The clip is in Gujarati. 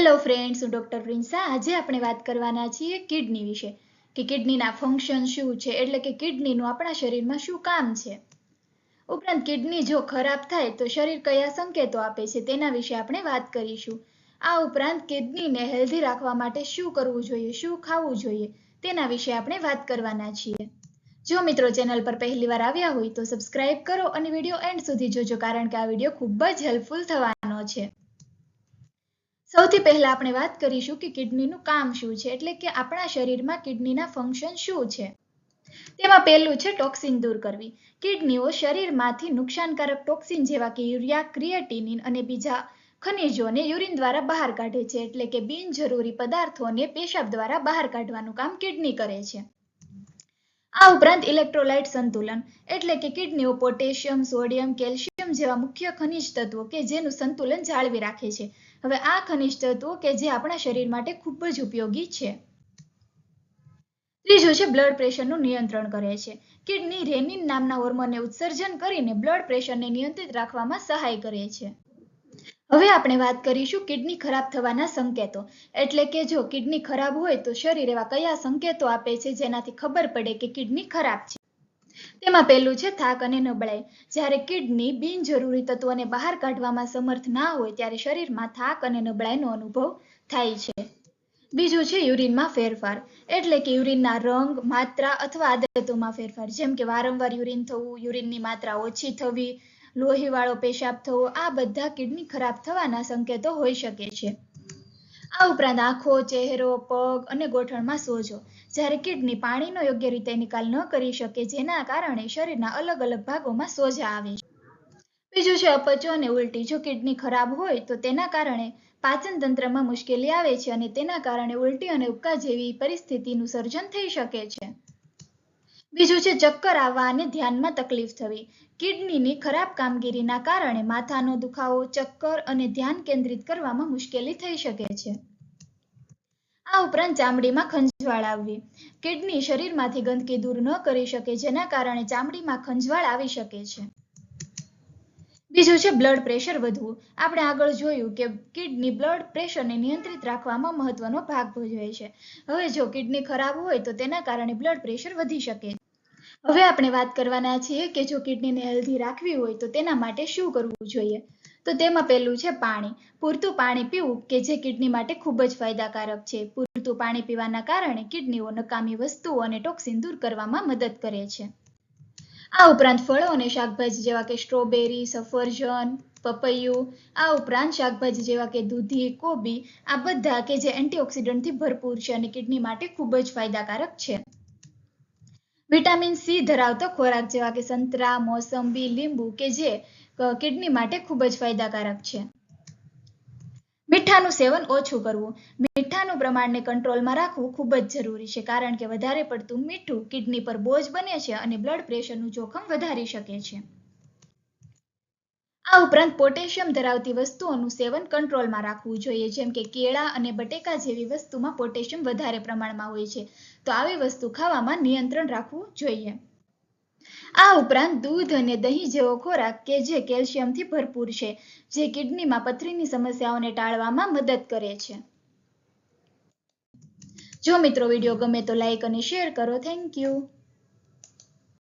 હેલો ફ્રેન્ડ્સ હું ડૉક્ટર પ્રિન્સા આજે આપણે વાત કરવાના છીએ કિડની વિશે કે કિડનીના ફંક્શન શું છે? એટલે કે કિડનીનું આપણા શરીરમાં શું કામ છે? ઉપરાંત કિડની જો ખરાબ થાય તો શરીર કયા સંકેતો આપે છે તેના વિશે આપણે વાત કરીશું. આ ઉપરાંત કિડનીને હેલ્ધી રાખવા માટે શું કરવું જોઈએ, શું ખાવું જોઈએ તેના વિશે આપણે વાત કરવાના છીએ. જો મિત્રો ચેનલ પર પહેલી વાર આવ્યા હોય તો સબસ્ક્રાઇબ કરો અને વીડિયો એન્ડ સુધી જોજો કારણ કે આ વીડિયો ખૂબ જ હેલ્પફુલ થવાનો છે. સૌથી પહેલા આપણે વાત કરીશું કે કિડનીનું કામ શું છે, એટલે કે આપણા શરીરમાં કિડનીના ફંક્શન શું છે. તેમાં પહેલું છે ટોક્સિન દૂર કરવી. કિડનીઓ શરીરમાંથી નુકસાનકારક ટોક્સિન જેવા કે યુરિયા ક્રિએટિનિન અને બીજા ખનિજોને યુરિન દ્વારા બહાર કાઢે છે, એટલે કે બિનજરૂરી પદાર્થોને પેશાબ દ્વારા બહાર કાઢવાનું કામ કિડની કરે છે. આ ઉપરાંત ઇલેક્ટ્રોલાઇટ સંતુલન એટલે કે કિડનીઓ, પોટેશિયમ, સોડિયમ, કેલ્શિયમ જેવા મુખ્ય ખનિજ તત્વો કે જેનું સંતુલન જાળવી રાખે છે. હવે આ ખનિજ તત્વો કે જે આપણા શરીર માટે ખૂબ જ ઉપયોગી છે. ત્રીજું છે બ્લડ પ્રેશરનું નિયંત્રણ કરે છે. કિડની રેનિન નામના હોર્મોનને ઉત્સર્જન કરીને બ્લડ પ્રેશરને નિયંત્રિત રાખવામાં સહાય કરે છે. હવે આપણે વાત કરીશું કિડની ખરાબ થવાના સંકેતો. એટલે કે જો કિડની ખરાબ હોય તો શરીર એવા કયા સંકેતો આપે છે જેનાથી ખબર પડે કે કિડની ખરાબ છે? તેમાં પહેલું છે થાક અને નબળાઈ. જ્યારે કિડની બિનજરૂરી તત્વોને બહાર કાઢવામાં સમર્થ ના હોય ત્યારે શરીરમાં થાક અને નબળાઈનો અનુભવ થાય છે. બીજું છે યુરિનમાં ફેરફાર. એટલે કે યુરિનના રંગ, માત્રા અથવા આદતોમાં ફેરફાર. જેમ કે વારંવાર યુરિન થવું, યુરિનની માત્રા ઓછી થવી લોહીવાળો પેશાબ થવો, આ બધા કિડની ખરાબ થવાના સંકેતો હોઈ શકે છે. આ ઉપરાંત આંખો, ચહેરો, પગ અને ગોઠણમાં સોજો. જ્યારે કિડની પાણીનો યોગ્ય રીતે નિકાલ ન કરી શકે, જેના કારણે શરીરના અલગ અલગ ભાગોમાં સોજા આવે છે. બીજું છે અપચો અને ઉલટી. જો કિડની ખરાબ હોય, તો તેના કારણે પાચન તંત્રમાં મુશ્કેલી આવે છે અને તેના કારણે ઉલટી અને ઉપકા જેવી પરિસ્થિતિનું સર્જન થઈ શકે છે. બીજું છે ચક્કર આવવા અને ધ્યાનમાં તકલીફ થવી. કિડનીની ખરાબ કામગીરીના કારણે માથાનો દુખાવો, ચક્કર અને ધ્યાન કેન્દ્રિત કરવામાં મુશ્કેલી થઈ શકે છે. આ ઉપરાંત ચામડીમાં ખંજવાળ આવવી. કિડની શરીરમાંથી ગંદકી દૂર ન કરી શકે, જેના કારણે ચામડીમાં ખંજવાળ આવી શકે છે. બીજું છે બ્લડ પ્રેશર વધવું. આપણે આગળ જોયું કે કિડની બ્લડ પ્રેશરને નિયંત્રિત રાખવામાં મહત્વનો ભાગ ભજવે છે. હવે જો કિડની ખરાબ હોય તો તેના કારણે બ્લડ પ્રેશર વધી શકે હવે આપણે વાત કરવાના છીએ કે જો કિડનીને હેલ્ધી રાખવી હોય તો તેના માટે શું કરવું જોઈએ? તો તેમાં પહેલું છે પાણી. પૂરતું પાણી પીવું કે જે કિડની માટે ખૂબ જ ફાયદાકારક છે. પૂરતું પાણી પીવાના કારણે કિડનીઓ નકામી વસ્તુઓ અને ટોક્સિન દૂર કરવામાં મદદ કરે છે. આ ઉપરાંત ફળો અને શાકભાજી જેવા કે સ્ટ્રોબેરી, સફરજન, પપૈયું, આ ઉપરાંત શાકભાજી જેવા કે દૂધી, કોબી, આ બધા કે જે એન્ટીઓક્સિડન્ટથી ભરપૂર છે અને કિડની માટે ખૂબ જ ફાયદાકારક છે. વિટામિન સી ધરાવતો ખોરાક જેવા કે સંતરા, મોસંબી, લીંબુ કે જે કિડની માટે ખૂબ જ ફાયદાકારક છે. મીઠાનું સેવન ઓછું કરવું. મીઠાનું પ્રમાણને કંટ્રોલમાં રાખવું ખૂબ જ જરૂરી છે, કારણ કે વધારે પડતું મીઠું કિડની પર બોજ બને છે અને બ્લડ પ્રેશરનું જોખમ વધારી શકે છે. આ ઉપરાંત પોટેશિયમ ધરાવતી વસ્તુઓનું સેવન કંટ્રોલમાં રાખવું જોઈએ, જેમ કે કેળા અને બટેકા જેવી વસ્તુમાં પોટેશિયમ વધારે પ્રમાણમાં હોય છે. તો આવી વસ્તુ ખાવામાં નિયંત્રણ રાખવું જોઈએ. આ ઉપરાંત દૂધ અને દહીં જેવો ખોરાક કે જે કેલ્શિયમથી ભરપૂર છે, જે કિડનીમાં પથરીની સમસ્યાઓને ટાળવામાં મદદ કરે છે. જો મિત્રો વીડિયો ગમે તો લાઈક અને શેર કરો. Thank you.